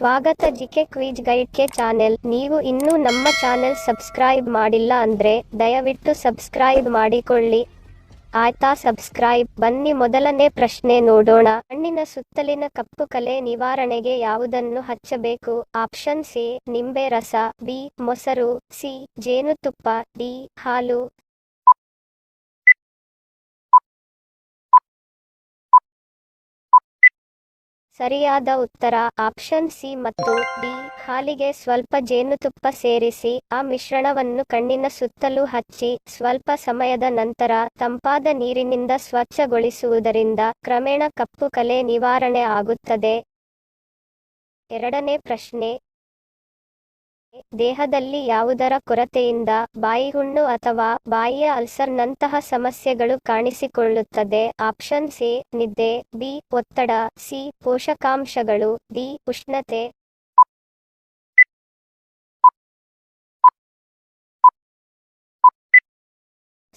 ಸ್ವಾಗತ GK quiz ಗೈಡ್ಗೆ channel. ನೀವು ಇನ್ನೂ ನಮ್ಮ ಚಾನೆಲ್ ಸಬ್ಸ್ಕ್ರೈಬ್ ಮಾಡಿಲ್ಲ ಅಂದ್ರೆ ದಯವಿಟ್ಟು ಸಬ್ಸ್ಕ್ರೈಬ್ ಮಾಡಿಕೊಳ್ಳಿ. ಆಯ್ತಾ ಸಬ್ಸ್ಕ್ರೈಬ್? ಬನ್ನಿ ಮೊದಲನೇ ಪ್ರಶ್ನೆ ನೋಡೋಣ. ಹಣ್ಣಿನ ಸುತ್ತಲಿನ ಕಪ್ಪು ಕಲೆ ನಿವಾರಣೆಗೆ ಯಾವುದನ್ನು ಹಚ್ಚಬೇಕು? ಆಪ್ಷನ್ ಸಿ ನಿಂಬೆ ರಸ, ಬಿ, ಮೊಸರು, ಸಿ, ಜೇನುತುಪ್ಪ, ಡಿ, ಹಾಲು. ಸರಿಯಾದ ಉತ್ತರ. ಆಪ್ಷನ್ ಸಿ ಮತ್ತು ಡಿ. ಹಾಲಿಗೆ ಸ್ವಲ್ಪ ಜೇನುತುಪ್ಪ ಸೇರಿಸಿ, ಆ ಮಿಶ್ರಣವನ್ನು ಕಣ್ಣಿನ ಸುತ್ತಲೂ ಹಚ್ಚಿ, ಸ್ವಲ್ಪ ಸಮಯದ ನಂತರ ತಂಪಾದ ನೀರಿನಿಂದ ಸ್ವಚ್ಛಗೊಳಿಸುವುದರಿಂದ ಕ್ರಮೇಣ ಕಪ್ಪು ಕಲೆ ನಿವಾರಣೆ ಆಗುತ್ತದೆ. ಎರಡನೇ ಪ್ರಶ್ನೆ ದೇಹದಲ್ಲಿ ಯಾವುದರ ಕೊರತೆಯಿಂದ ಬಾಯಿಹುಣ್ಣು ಅಥವಾ ಬಾಯಿಯ ಅಲ್ಸರ್ನಂತಹ ಸಮಸ್ಯೆಗಳು ಕಾಣಿಸಿಕೊಳ್ಳುತ್ತದೆ. ಆಪ್ಷನ್ ಸಿ, ನಿದ್ದೆ, ಬಿ, ಒತ್ತಡ, ಸಿ, ಪೋಷಕಾಂಶಗಳು, ಡಿ, ಉಷ್ಣತೆ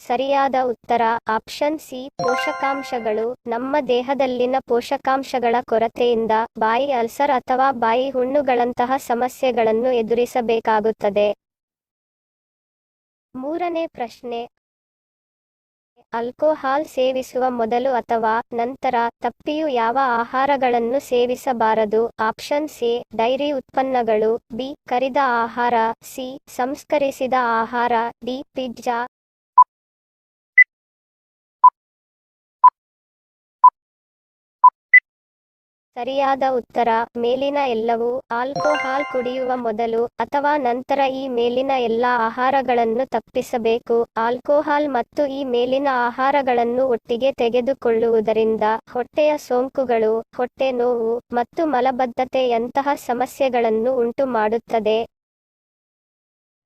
ಸರಿಯಾದ ಉತ್ತರ. Option C. ಪೋಷಕಾಂಶಗಳು. ನಮ್ಮ ದೇಹದಲ್ಲಿನ ಪೋಷಕಾಂಶಗಳ ಕೊರತೆಯಿಂದ ಬಾಯಿ ಅಲ್ಸರ್ ಅಥವಾ ಬಾಯಿ ಹುಣ್ಣುಗಳಂತಹ ಸಮಸ್ಯೆಗಳನ್ನು ಎದುರಿಸಬೇಕಾಗುತ್ತದೆ. ಮೂರನೇ ಪ್ರಶ್ನೆ. ಆಲ್ಕೋಹಾಲ್ ಸೇವಿಸುವ ಮೊದಲು ಅಥವಾ ನಂತರ ತಪ್ಪಿಯು ಯಾವ ಆಹಾರಗಳನ್ನು ಸೇವಿಸಬಾರದು? ಆಪ್ಷನ್ ಸಿ ಡೈರಿ ಉತ್ಪನ್ನಗಳು. ಬಿ. ಕರಿದ ಆಹಾರ. ಸಿ. ಸಂಸ್ಕರಿಸಿದ ಆಹಾರ. ಡಿ. ಪಿಜ್ಜಾ. ಸರಿಯಾದ ಉತ್ತರ, ಮೇಲಿನ ಎಲ್ಲವೂ ಆಲ್ಕೋಹಾಲ್ ಕುಡಿಯುವ ಮೊದಲು ಅಥವಾ ನಂತರ ಈ ಮೇಲಿನ ಎಲ್ಲ ಆಹಾರಗಳನ್ನು ತಪ್ಪಿಸಬೇಕು. ಆಲ್ಕೋಹಾಲ್ ಮತ್ತು ಈ ಮೇಲಿನ ಆಹಾರಗಳನ್ನು ಒಟ್ಟಿಗೆ ತೆಗೆದುಕೊಳ್ಳುವುದರಿಂದ ಹೊಟ್ಟೆಯ ಸೋಂಕುಗಳು, ಹೊಟ್ಟೆ ನೋವು ಮತ್ತು ಮಲಬದ್ಧತೆಯಂತಹ ಸಮಸ್ಯೆಗಳನ್ನು ಉಂಟು ಮಾಡುತ್ತದೆ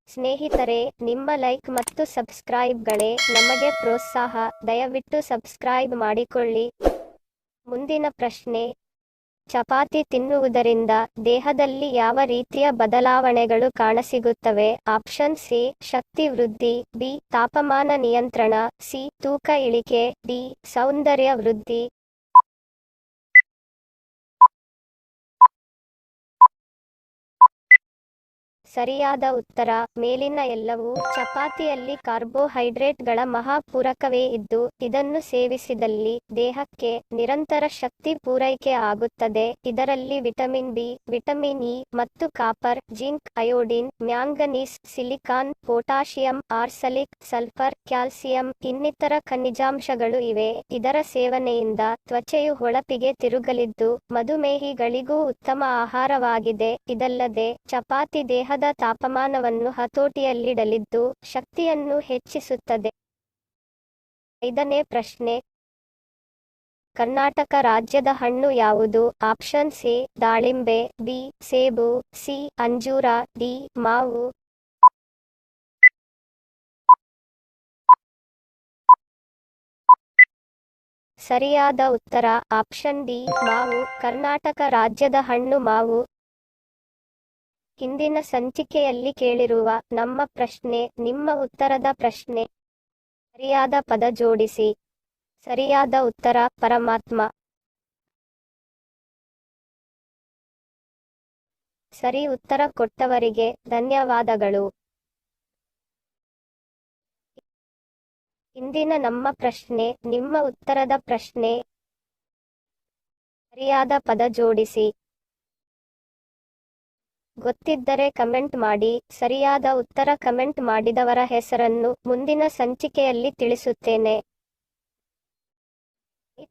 ಸ್ನೇಹಿತರೆ, ನಿಮ್ಮ ಲೈಕ್ ಮತ್ತು ಸಬ್ಸ್ಕ್ರೈಬ್ಗಳೇ ನಮಗೆ ಪ್ರೋತ್ಸಾಹ. ದಯವಿಟ್ಟು ಸಬ್ಸ್ಕ್ರೈಬ್ ಮಾಡಿಕೊಳ್ಳಿ. ಮುಂದಿನ ಪ್ರಶ್ನೆ ಚಪಾತಿ ತಿನ್ನುವುದರಿಂದ ದೇಹದಲ್ಲಿ ಯಾವ ರೀತಿಯ ಬದಲಾವಣೆಗಳು ಕಾಣಸಿಗುತ್ತವೆ? ಆಪ್ಷನ್ ಸಿ, ಶಕ್ತಿ ವೃದ್ಧಿ, ಬಿ, ತಾಪಮಾನ ನಿಯಂತ್ರಣ, ಸಿ, ತೂಕ ಇಳಿಕೆ, ಡಿ, ಸೌಂದರ್ಯ ವೃದ್ಧಿ. ಸರಿಯಾದ ಉತ್ತರ. ಮೇಲಿನ ಎಲ್ಲವೂ ಚಪಾತಿಯಲ್ಲಿ ಕಾರ್ಬೋಹೈಡ್ರೇಟ್ಗಳ ಮಹಾಪೂರಕವೇ ಇದ್ದು, ಇದನ್ನು ಸೇವಿಸಿದಲ್ಲಿ ದೇಹಕ್ಕೆ ನಿರಂತರ ಶಕ್ತಿ ಪೂರೈಕೆ ಆಗುತ್ತದೆ. ಇದರಲ್ಲಿ ವಿಟಮಿನ್ ಬಿ, ವಿಟಮಿನ್ ಇ ಮತ್ತು copper, zinc, iodine, manganese, silicon potassium ಆರ್ಸಲಿಕ್ sulphur, calcium ಇನ್ನಿತರ ಖನಿಜಾಂಶಗಳು ಇವೆ. ಇದರ ಸೇವನೆಯಿಂದ ತ್ವಚೆಯು ಹೊಳಪಿಗೆ ತಿರುಗಲಿದ್ದು, ಮಧುಮೇಹಿಗಳಿಗೂ ಉತ್ತಮ ಆಹಾರವಾಗಿದೆ. ಇದಲ್ಲದೆ, ಚಪಾತಿ ದೇಹದ ತಾಪಮಾನವನ್ನು ಹತೋಟಿಯಲ್ಲಿಡಲಿದ್ದು ಶಕ್ತಿಯನ್ನು ಹೆಚ್ಚಿಸುತ್ತದೆ. ಐದನೇ ಪ್ರಶ್ನೆ. ಕರ್ನಾಟಕ ರಾಜ್ಯದ ಹಣ್ಣು ಯಾವುದು? ಆಪ್ಷನ್ ಸಿ ದಾಳಿಂಬೆ, ಬಿ, ಸೇಬು, ಸಿ, ಅಂಜೂರ, ಡಿ, ಮಾವು. ಸರಿಯಾದ ಉತ್ತರ, ಆಪ್ಷನ್ ಡಿ, ಮಾವು. ಕರ್ನಾಟಕ ರಾಜ್ಯದ ಹಣ್ಣು ಮಾವು. ಹಿಂದಿನ ಸಂಚಿಕೆಯಲ್ಲಿ ಕೇಳಿರುವ ನಮ್ಮ ಪ್ರಶ್ನೆ, ನಿಮ್ಮ ಉತ್ತರದ ಪ್ರಶ್ನೆ. ಸರಿಯಾದ ಪದ ಜೋಡಿಸಿ. ಸರಿಯಾದ ಉತ್ತರ, ಪರಮಾತ್ಮ. ಸರಿ ಉತ್ತರ ಕೊಟ್ಟವರಿಗೆ ಧನ್ಯವಾದಗಳು. ಇಂದಿನ ನಮ್ಮ ಪ್ರಶ್ನೆ, ನಿಮ್ಮ ಉತ್ತರದ ಪ್ರಶ್ನೆ. ಸರಿಯಾದ ಪದ ಜೋಡಿಸಿ. ಗೊತ್ತಿದ್ದರೆ ಕಮೆಂಟ್ ಮಾಡಿ, ಸರಿಯಾದ ಉತ್ತರ ಕಮೆಂಟ್ ಮಾಡಿದವರ ಹೆಸರನ್ನು ಮುಂದಿನ ಸಂಚಿಕೆಯಲ್ಲಿ ತಿಳಿಸುತ್ತೇನೆ.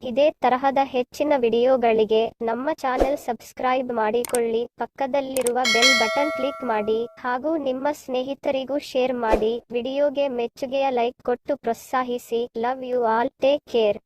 ಇದೇ ತರಹದ ಹೆಚ್ಚಿನ ವಿಡಿಯೋಗಳಿಗೆ ನಮ್ಮ ಚಾನೆಲ್ ಸಬ್ಸ್ಕ್ರೈಬ್ ಮಾಡಿಕೊಳ್ಳಿ, ಪಕ್ಕದಲ್ಲಿರುವ ಬೆಲ್ ಬಟನ್ ಕ್ಲಿಕ್ ಮಾಡಿ ಹಾಗೂ ನಿಮ್ಮ ಸ್ನೇಹಿತರಿಗೂ ಶೇರ್ ಮಾಡಿ, ವಿಡಿಯೋಗೆ ಮೆಚ್ಚುಗೆಯ ಲೈಕ್ ಕೊಟ್ಟು ಪ್ರೋತ್ಸಾಹಿಸಿ, love you all, take care.